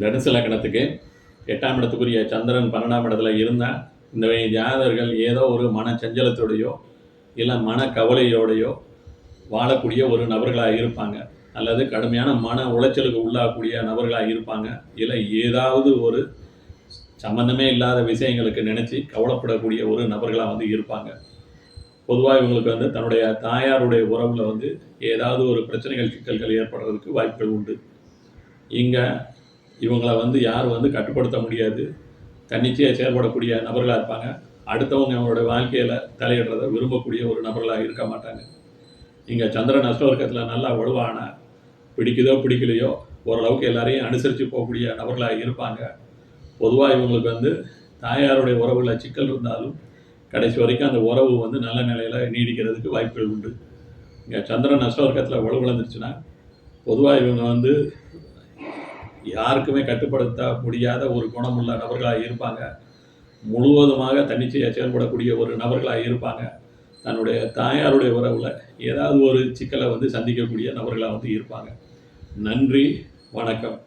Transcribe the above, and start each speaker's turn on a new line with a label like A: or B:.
A: தனுசு லக்கணத்துக்கு எட்டாம் இடத்துக்குரிய சந்திரன் பன்னெண்டாம் இடத்துல இருந்தால் இந்த ஜாதகர்கள் ஏதோ ஒரு மன சஞ்சலத்தோடையோ இல்லை மன கவலையோடையோ வாழக்கூடிய ஒரு நபர்களாக இருப்பாங்க. அல்லது கடுமையான மன உளைச்சலுக்கு உள்ளாகக்கூடிய நபர்களாக இருப்பாங்க. இல்லை ஏதாவது ஒரு சம்மந்தமே இல்லாத விஷயங்களுக்கு நினச்சி கவலைப்படக்கூடிய ஒரு நபர்களாக வந்து இருப்பாங்க. பொதுவாக இவங்களுக்கு வந்து தன்னுடைய தாயாருடைய உறவில் வந்து ஏதாவது ஒரு பிரச்சனைகள் சிக்கல்கள் ஏற்படுறதுக்கு வாய்ப்புகள் உண்டு. இங்கே இவங்களை வந்து யாரும் வந்து கட்டுப்படுத்த முடியாது. தன்னிச்சையாக செயல்படக்கூடிய நபர்களாக இருப்பாங்க. அடுத்தவங்க அவங்களோட வாழ்க்கையில் தலையிடுறதை விரும்பக்கூடிய ஒரு நபர்களாக இருக்க மாட்டாங்க. இங்கே சந்திரன் அஷ்டவர்க்கத்தில் நல்லா வலுவான பிடிக்குதோ பிடிக்கலையோ ஓரளவுக்கு எல்லாரையும் அனுசரித்து போகக்கூடிய நபர்களாக இருப்பாங்க. பொதுவாக இவங்களுக்கு வந்து தாயாருடைய உறவில் சிக்கல் இருந்தாலும் கடைசி வரைக்கும் அந்த உறவு வந்து நல்ல நிலையில் நீடிக்கிறதுக்கு வாய்ப்புகள் உண்டு. இங்கே சந்திரன் அஷ்டவர்க்கத்தில் வலுவிழந்துருச்சுன்னா பொதுவாக இவங்க வந்து யாருக்குமே கட்டுப்படுத்த முடியாத ஒரு குணமுள்ள நபர்களாக இருப்பாங்க. முழுவதுமாக தன்னிச்சையாக செயல்படக்கூடிய ஒரு நபர்களாக இருப்பாங்க. தன்னுடைய தாயாருடைய உறவில் ஏதாவது ஒரு சிக்கலை வந்து சந்திக்கக்கூடிய நபர்களாக வந்து இருப்பாங்க. நன்றி வணக்கம்.